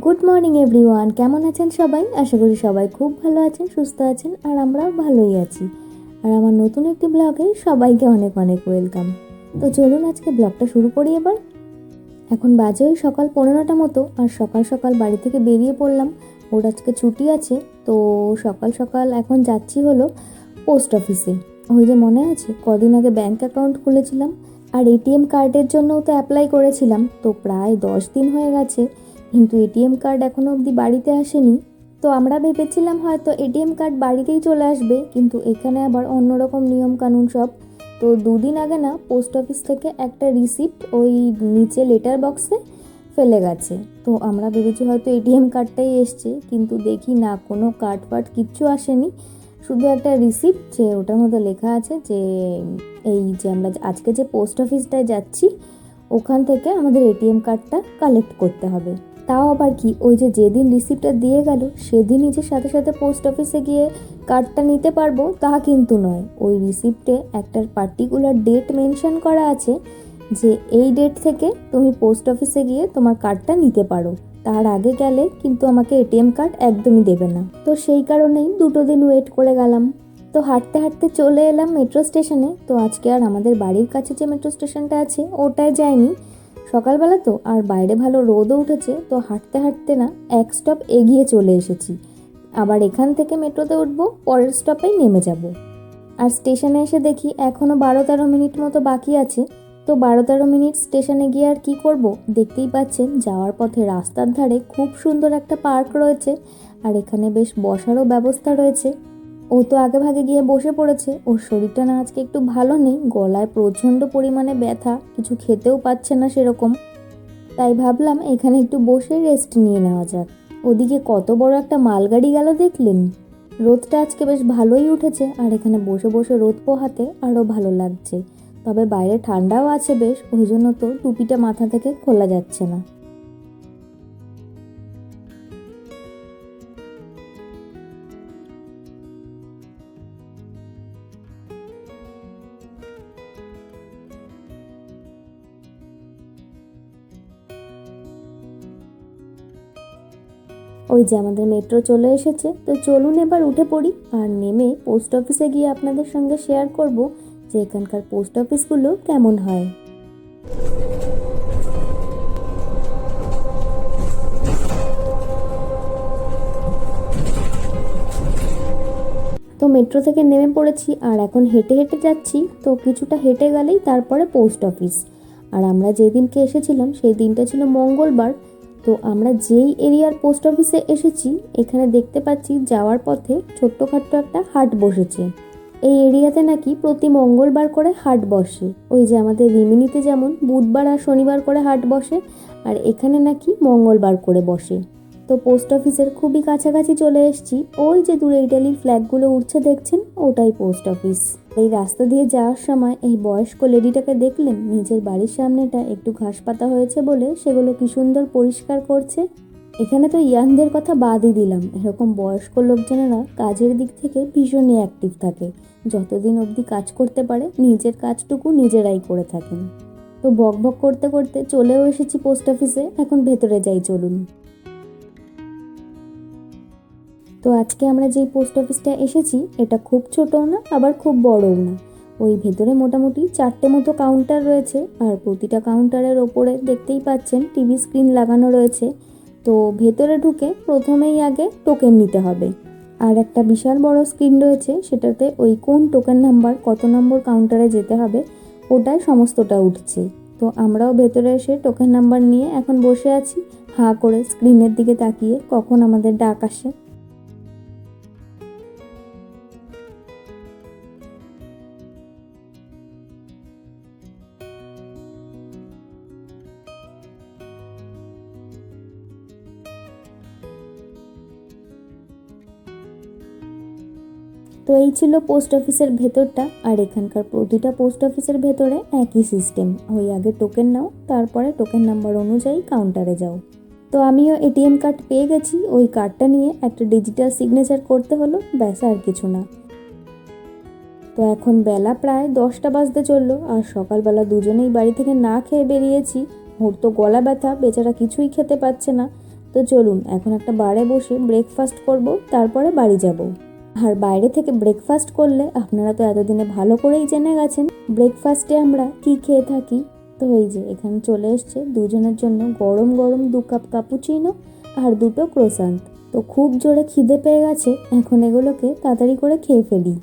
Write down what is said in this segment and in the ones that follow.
Good morning everyone কেমন আছেন সবাই? আশা করি সবাই খুব ভালো আছেন, সুস্থ আছেন, আর আমরা ভালোই আছি। আর আমার নতুন একটি ব্লগে সবাইকে অনেক অনেক ওয়েলকাম তো চলুন আজকে ব্লগটা শুরু করি এবার। এখন বাজে ওই সকাল পনেরোটা মতো, আর সকাল সকাল বাড়ি থেকে বেরিয়ে পড়লাম। ওর আজকে ছুটি আছে, তো সকাল সকাল এখন যাচ্ছি হলো পোস্ট অফিসে ওই যে মনে আছে, কদিন আগে ব্যাঙ্ক অ্যাকাউন্ট খুলেছিলাম, আর এটিএম কার্ডের জন্যও তো অ্যাপ্লাই করেছিলাম। তো প্রায় দশ দিন হয়ে গেছে। কিন্তু এটিএম কার্ড এখনও অবধি বাড়িতে আসেনি। তো আমরা ভেবেছিলাম হয়তো এটিএম কার্ড বাড়িতেই চলে আসবে, কিন্তু এখানে আবার অন্যরকম নিয়ম কানুন সব। তো দুদিন আগে না, পোস্ট অফিস থেকে একটা রিসিপ্ট ওই নিচে লেটার বক্সে ফেলে গেছে। তো আমরা ভেবেছি হয়তো এটিএম কার্ডটাই এসছে, কিন্তু দেখি না, কোনো কার্ড ফার্ড কিচ্ছু আসেনি। শুধু একটা রিসিপ্ট যে ওটার মধ্যে লেখা আছে যে, এই যে আমরা আজকে যে পোস্ট অফিসটায় যাচ্ছি, ওখান থেকে আমাদের এটিএম কার্ডটা কালেক্ট করতে হবে। তাও আবার কি? ওই যে যেদিন রিসিপ্টটা দিয়ে গেল, সেদিনই যে সাথে সাথে পোস্ট অফিসে গিয়ে কার্ডটা নিতে পারব, তা কিন্তু নয়। ওই রিসিপ্টে একটা পার্টিকুলার ডেট মেনশন করা আছে যে এই ডেট থেকে তুমি পোস্ট অফিসে গিয়ে তোমার কার্ডটা নিতে পারো। তার আগে গেলে কিন্তু আমাকে এটিএম কার্ড একদমই দেবে না। তো সেই কারণেই দুটো দিন ওয়েট করে গেলাম। তো হাঁটতে হাঁটতে চলে এলাম মেট্রো স্টেশনে তো আজকে আর আমাদের বাড়ির কাছে যে মেট্রো স্টেশনটা আছে, ওটায় যাইনি। সকালবেলা তো, আর বাইরে ভালো রোদও উঠেছে, তো হাঁটতে হাঁটতে না এক স্টপ এগিয়ে চলে এসেছি। আবার এখান থেকে মেট্রোতে উঠবো, পরের স্টপেই নেমে যাব। আর স্টেশনে এসে দেখি এখনও বারো তেরো মিনিট মতো বাকি আছে, তো বারো তেরো মিনিট স্টেশনে গিয়ে আর কি করব? দেখতেই পাচ্ছেন, যাওয়ার পথে রাস্তার ধারে খুব সুন্দর একটা পার্ক রয়েছে, আর এখানে বেশ বসারও ব্যবস্থা রয়েছে। ও তো আগে ভাগে গিয়ে বসে পড়েছে। ওর শরীরটা না আজকে একটু ভালো নেই। গলায় প্রচণ্ড পরিমাণে ব্যথা। কিছু খেতেও পাচ্ছে না সেরকম। তাই ভাবলাম এখানে একটু বসে রেস্ট নিয়ে নেওয়া যাক। ওদিকে কত বড় একটা মালগাড়ি গেল দেখলেন? রোদটা আজকে বেশ ভালোই উঠেছে। আর এখানে বসে বসে রোদ পোহাতে আরও ভালো লাগছে। তবে বাইরে ঠান্ডাও আছে বেশ। ওই জন্য তো টুপিটা মাথা থেকে খোলা যাচ্ছে না। ওই যে আমাদের মেট্রো চলে এসেছে, তো চলুন এবার উঠে পড়ি। আর নেমে পোস্ট অফিসে গিয়ে আপনাদের সঙ্গে শেয়ার করব যে এখানকার পোস্ট অফিসগুলো কেমন হয়। তো মেট্রো থেকে নেমে পড়েছি, আর এখন হেঁটে হেঁটে যাচ্ছি, তো কিছুটা হেঁটে গেলেই তারপরে পোস্ট অফিস আর আমরা যেদিনকে এসেছিলাম, সেই দিনটা ছিল মঙ্গলবার তো আমরা যেই এরিয়ার পোস্ট অফিসে এসেছি, এখানে দেখতে পাচ্ছি যাওয়ার পথে ছোট্টখাট্ট একটা হাট বসেছে। এই এরিয়াতে নাকি প্রতি মঙ্গলবার করে হাট বসে। ওই যে আমাদের রিমিনিতে যেমন বুধবার আর শনিবার করে হাট বসে, আর এখানে নাকি মঙ্গলবার করে বসে। তো পোস্ট অফিসের খুবই কাছাকাছি চলে এসেছি। ওই যে দূরে ইটালির ফ্ল্যাগগুলো উঠছে দেখছেন, ওটাই পোস্ট অফিস এই রাস্তা দিয়ে যাওয়ার সময় এই বয়স্ক লেডিটাকে দেখলেন, নিজের বাড়ির সামনেটা একটু ঘাস পাতা হয়েছে বলে সেগুলো কি সুন্দর পরিষ্কার করছে। এখানে তো ইয়াংদের কথা বাদই দিলাম। এরকম বয়স্ক লোকজনেরা কাজের দিক থেকে ভীষণই অ্যাক্টিভ থাকে। যতদিন অবধি কাজ করতে পারে, নিজের কাজটুকু নিজেরাই করে থাকেন। তো বক বক করতে করতে চলেও এসেছি পোস্ট অফিসে এখন ভেতরে যাই চলুন। তো আজকে আমরা যেই পোস্ট অফিসটা এসেছি, এটা খুব ছোটও না, আবার খুব বড়ও না। ওই ভেতরে মোটামুটি চারটে মতো কাউন্টার রয়েছে, আর প্রতিটা কাউন্টারের ওপরে দেখতেই পাচ্ছেন টিভি স্ক্রিন লাগানো রয়েছে। তো ভেতরে ঢুকে প্রথমেই আগে টোকেন নিতে হবে। আর একটা বিশাল বড় স্ক্রিন রয়েছে, সেটাতে ওই কোন টোকেন নাম্বার কত নম্বর কাউন্টারে যেতে হবে, ওটাই সমস্তটা উঠছে। তো আমরাও ভেতরে এসে টোকেন নাম্বার নিয়ে এখন বসে আছি, হাঁ করে স্ক্রিনের দিকে তাকিয়ে, কখন আমাদের ডাক আসে। তো এই ছিল পোস্ট অফিসের ভেতরটা। আর এখানকার প্রতিটা পোস্ট অফিসের ভেতরে একই সিস্টেম ওই আগে টোকেন নাও, তারপরে টোকেন নাম্বার অনুযায়ী কাউন্টারে যাও। তো আমিও এটিএম কার্ড পেয়ে গেছি। ওই কার্ডটা নিয়ে একটা ডিজিটাল সিগনেচার করতে হলো, ব্যাস আর কিছু না। তো এখন বেলা প্রায় দশটা বাজতে চলল, আর সকালবেলা দুজনেই বাড়ি থেকে না খেয়ে বেরিয়েছি। ওর তো গলা ব্যথা, বেচারা কিছুই খেতে পাচ্ছে না। তো চলুন, এখন একটা বারে বসে ব্রেকফাস্ট করব, তারপরে বাড়ি যাব। আর বাইরে থেকে ব্রেকফাস্ট করলে আপনারা তো এতদিনে ভালো করেই জেনে গেছেন ব্রেকফাস্টে আমরা কি খেয়ে থাকি? তো এই যে এখানে চলে এসছে দুজনের জন্য গরম গরম দু কাপ কাপুচিনো আর দুটো ক্রোসান্ট তো খুব জোরে খিদে পেয়ে গেছে, এখন এগুলোকে তাড়াতাড়ি করে খেয়ে ফেলি।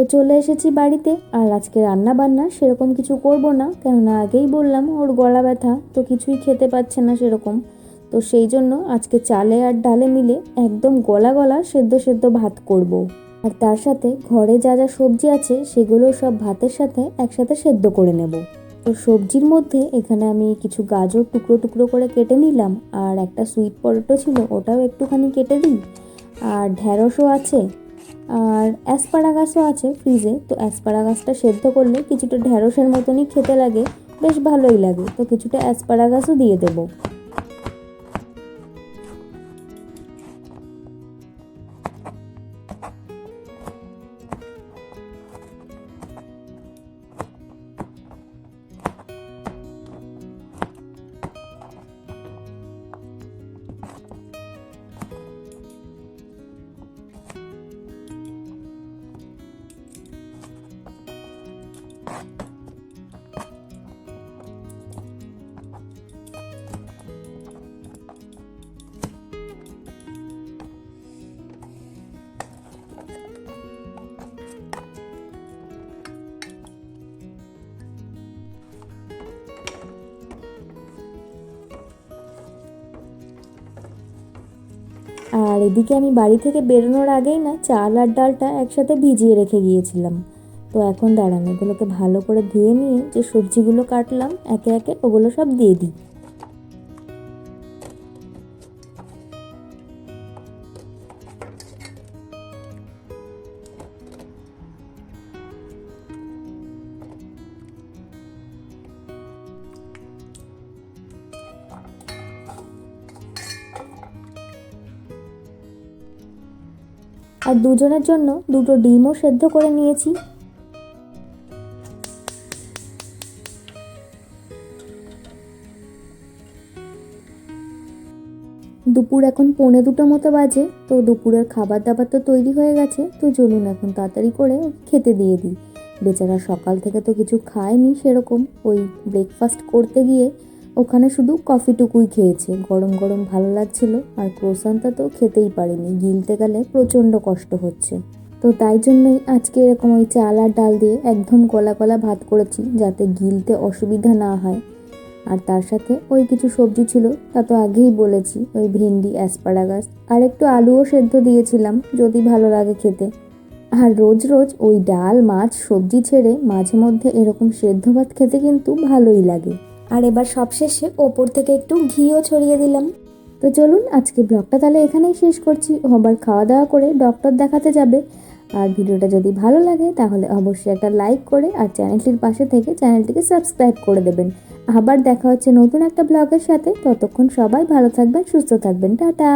তো চলে এসেছি বাড়িতে, আর আজকে রান্না বান্না সেরকম কিছু করব না, কেননা আগেই বললাম ওর গলা ব্যথা, তো কিছুই খেতে পাচ্ছে না সেরকম। তো সেই জন্য আজকে চালে আর ডালে মিলে একদম গলা গলা সেদ্ধ সেদ্ধ ভাত করব। আর তার সাথে ঘরে যা যা সবজি আছে সেগুলো সব ভাতের সাথে একসাথে সেদ্ধ করে নেব। তো সবজির মধ্যে এখানে আমি কিছু গাজর টুকরো টুকরো করে কেটে নিলাম, আর একটা সুইট পটেটো ছিল ওটাও একটুখানি কেটে দিই। আর ঢ্যাঁড়সও আছে আর অ্যাসপারাগাসও আছে ফ্রিজে তো অ্যাসপারাগাসটা সেদ্ধ করলে কিছুটা ঢ্যাঁড়সের মতনই খেতে লাগে, বেশ ভালোই লাগে। তো কিছুটা অ্যাসপারাগাসও দিয়ে দেবো। আর এদিকে আমি বাড়ি থেকে বেরোনোর আগেই না চাল আর ডালটা একসাথে ভিজিয়ে রেখে গিয়েছিলাম। তো এখন দাঁড়ান, এগুলোকে ভালো করে ধুয়ে নিয়ে যে সবজিগুলো কাটলাম, একে একে ওগুলো সব দিয়ে দিই। আর দুজনের জন্য দুটো ডিমও সেদ্ধ করে নিয়েছি। দুপুর এখন পৌনে দুটো মতো বাজে, তো দুপুরের খাবার দাবার তো তৈরি হয়ে গেছে, তো চলুন এখন তাড়াতাড়ি করে খেতে দিয়ে দিই। বেচারা সকাল থেকে তো কিছু খায়নি সেরকম, ওই ব্রেকফাস্ট করতে গিয়ে ওখানে শুধু কফিটুকুই খেয়েছে। গরম গরম ভালো লাগছিল, আর ক্রোসানটা তো খেতেই পারিনি। গিলতে গেলে প্রচণ্ড কষ্ট হচ্ছে। তো তাই জন্যই আজকে এরকম ওই চাল আর ডাল দিয়ে একদম গলা গলা ভাত করেছি, যাতে গিলতে অসুবিধা না হয়। আর তার সাথে ওই কিছু সবজি ছিল, তা তো আগেই বলেছি, ওই ভেন্ডি, অ্যাসপারাগাস। আর একটু আলুও সেদ্ধ দিয়েছিলাম, যদি ভালো লাগে খেতে। আর রোজ রোজ ওই ডাল, মাছ, সবজি ছেড়ে মাঝে মধ্যে এরকম সেদ্ধ ভাত খেতে কিন্তু ভালোই লাগে। আর এবার সবশেষে ওপর থেকে একটু ঘিও ছড়িয়ে দিলাম। তো চলুন আজকে ব্লগটা তাহলে এখানেই শেষ করছি। হবার খাওয়া দাওয়া করে ডক্টর দেখাতে যাবে। আর ভিডিওটা যদি ভালো লাগে, তাহলে অবশ্যই একটা লাইক করে আর চ্যানেলটির পাশে থেকে চ্যানেলটিকে সাবস্ক্রাইব করে দেবেন। আবার দেখা হচ্ছে নতুন একটা ব্লগের সাথে। ততক্ষণ সবাই ভালো থাকবেন, সুস্থ থাকবেন। টাটা!